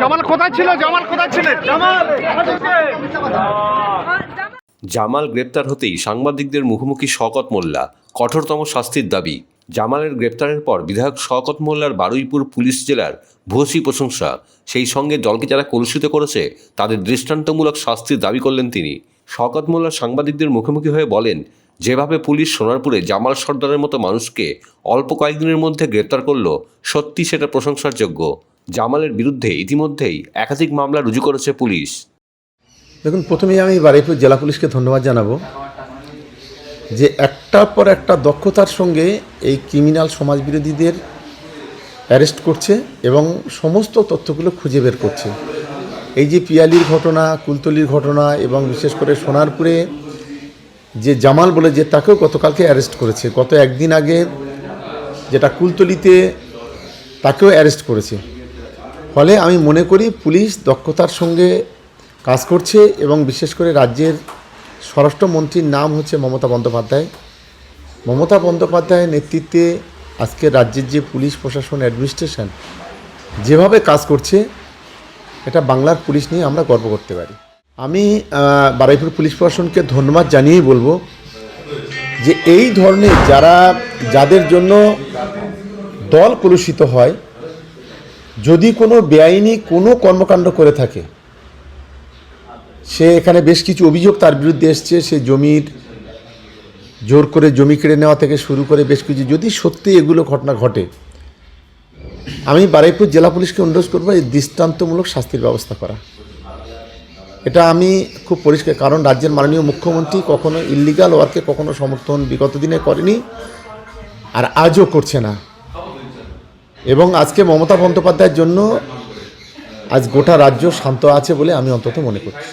জামাল কোথায় ছিল? জামাল কোথায় জামাল গ্রেপ্তার হতেই সাংবাদিকদের মুখোমুখি শকত মোল্লা, কঠোরতম শাস্তির দাবি। জামালের গ্রেপ্তারের পর বিধায়ক শওকত মোল্লার বারুইপুর পুলিশ জেলার ভূয়সী প্রশংসা। সেই সঙ্গে দলকে যারা কলুষিত করেছে, তাদের দৃষ্টান্তমূলক শাস্তির দাবি করলেন তিনি। শওকত মোল্লা সাংবাদিকদের মুখোমুখি হয়ে বলেন, যেভাবে পুলিশ সোনারপুরে জামাল সর্দারের মতো মানুষকে অল্প কয়েকদিনের মধ্যে গ্রেপ্তার করল, সত্যি সেটা প্রশংসার যোগ্য জামালের বিরুদ্ধে ইতিমধ্যেই একাধিক মামলা রুজু করেছে পুলিশ। দেখুন, প্রথমেই আমি বারুইপুর জেলা পুলিশকে ধন্যবাদ জানাব যে একটার পর একটা দক্ষতার সঙ্গে এই ক্রিমিনাল সমাজবিরোধীদের অ্যারেস্ট করছে এবং সমস্ত তথ্যগুলো খুঁজে বের করছে। এই যে পিয়ালির ঘটনা, কুলতলির ঘটনা এবং বিশেষ করে সোনারপুরে যে জামাল বলে যে তাকেও গতকালকে অ্যারেস্ট করেছে। গত একদিন আগে যেটা কুলতলিতে তাকেও অ্যারেস্ট করেছে। ফলে আমি মনে করি পুলিশ দক্ষতার সঙ্গে কাজ করছে এবং বিশেষ করে রাজ্যের স্বরাষ্ট্রমন্ত্রীর নাম হচ্ছে মমতা বন্দ্যোপাধ্যায়। মমতা বন্দ্যোপাধ্যায়ের নেতৃত্বে আজকে রাজ্যের যে পুলিশ প্রশাসন অ্যাডমিনিস্ট্রেশন যেভাবে কাজ করছে এটা বাংলার পুলিশ নিয়ে আমরা গর্ব করতে পারি। আমি বারুইপুর পুলিশ প্রশাসনকে ধন্যবাদ জানিয়েই বলব যে এই ধরনের যারা, যাদের জন্য দল কলুষিত হয়, যদি কোনো বেআইনি কোনো কর্মকাণ্ড করে থাকে, সে এখানে বেশ কিছু অভিযোগ তার বিরুদ্ধে এসছে, সে জমির জোর করে জমি কেড়ে নেওয়া থেকে শুরু করে বেশ কিছু। যদি সত্যি এগুলো ঘটনা ঘটে আমি বারুইপুর জেলা পুলিশকে অনুরোধ করব এই দৃষ্টান্তমূলক শাস্তির ব্যবস্থা করা। এটা আমি খুব পরিষ্কার, কারণ রাজ্যের মাননীয় মুখ্যমন্ত্রী কখনো ইল্লিগাল ওয়ার্কে কখনো সমর্থন বিগত দিনে করেনি, আর আজও করছে না। এবং আজকে মমতা বন্দ্যোপাধ্যায়ের জন্য আজ গোটা রাজ্য শান্ত আছে বলে আমি অন্তত মনে করছি।